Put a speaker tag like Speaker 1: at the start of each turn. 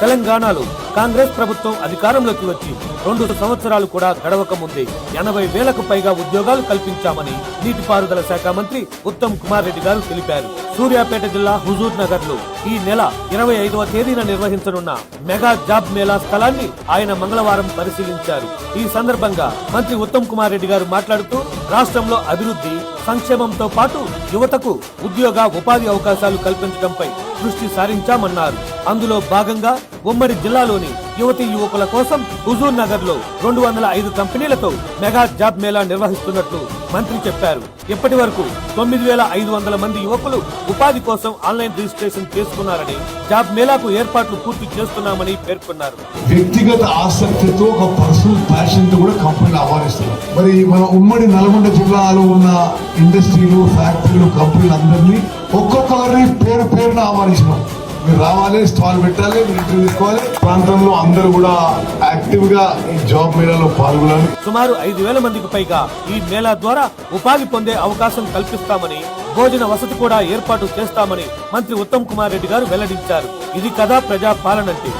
Speaker 1: తెలంగాణలో కాంగ్రెస్ ప్రభుత్వం అధికారంలోకి వచ్చి రెండు సంవత్సరాలు కూడా గడవక ముందే ఎనభై వేలకు పైగా ఉద్యోగాలు కల్పించామని నీటిపారుదల శాఖ మంత్రి ఉత్తమ్ కుమార్ రెడ్డి గారు తెలిపారు. సూర్యాపేట జిల్లా హుజూర్ నగర్లో ఈ నెల ఇరవై ఐదవ తేదీన నిర్వహించనున్న మెగా జాబ్ మేళా స్థలాన్ని ఆయన మంగళవారం పరిశీలించారు. ఈ సందర్భంగా మంత్రి ఉత్తమ్ కుమార్ రెడ్డి గారు మాట్లాడుతూ రాష్ట్రంలో అభివృద్ధి సంక్షేమంతో పాటు యువతకు ఉద్యోగ ఉపాధి అవకాశాలు కల్పించడంపై దృష్టి సారించామన్నారు. అందులో భాగంగా ఉమ్మడి జిల్లాలోని యువతి యువకుల కోసం హుజూర్ నగర్లో రెండు వందల ఐదు కంపెనీలతో మెగా జాబ్ మేళా నిర్వహిస్తున్నట్లు మంత్రి చెప్పారు. ఇప్పటి వరకు తొమ్మిది వేల ఐదు వందల మంది యువకులు ఉపాధి కోసం ఆన్లైన్ రిజిస్ట్రేషన్ చేసుకున్నారని జాబ్ మేళాకు ఏర్పాట్లు పూర్తి చేస్తున్నామని పేర్కొన్నారు.
Speaker 2: వ్యక్తిగత ఆసక్తితో ఒక పర్సనల్ ప్యాషన్ కూడా కంపెనీలు ఆహ్వానిస్తున్నారు మరి మన ఉమ్మడి నల్గొండ జిల్లాలో ఉన్న ఇండస్ట్రీలు ఫ్యాక్టరీలు కంపెనీలు అందరినీ ఒక్కొక్కరిని పేరు పేరున ఆహ్వానించినాం మీరు రావాలి స్టాల్ పెట్టాలి మీరు ఇంటర్వ్యూ తీసుకోవాలి. ప్రాంతంలో అందరూ కూడా యాక్టివ్గా ఈ జాబ్ మేళాలో పాల్గొనాలి.
Speaker 1: సుమారు ఐదు వేల మందికి పైగా ఈ మేళా ద్వారా ఉపాధి పొందే అవకాశం కల్పిస్తామని భోజన వసతి కూడా ఏర్పాటు చేస్తామని మంత్రి ఉత్తమ్ కుమార్ రెడ్డి గారు వెల్లడించారు. ఇది కదా ప్రజా పాలనంటే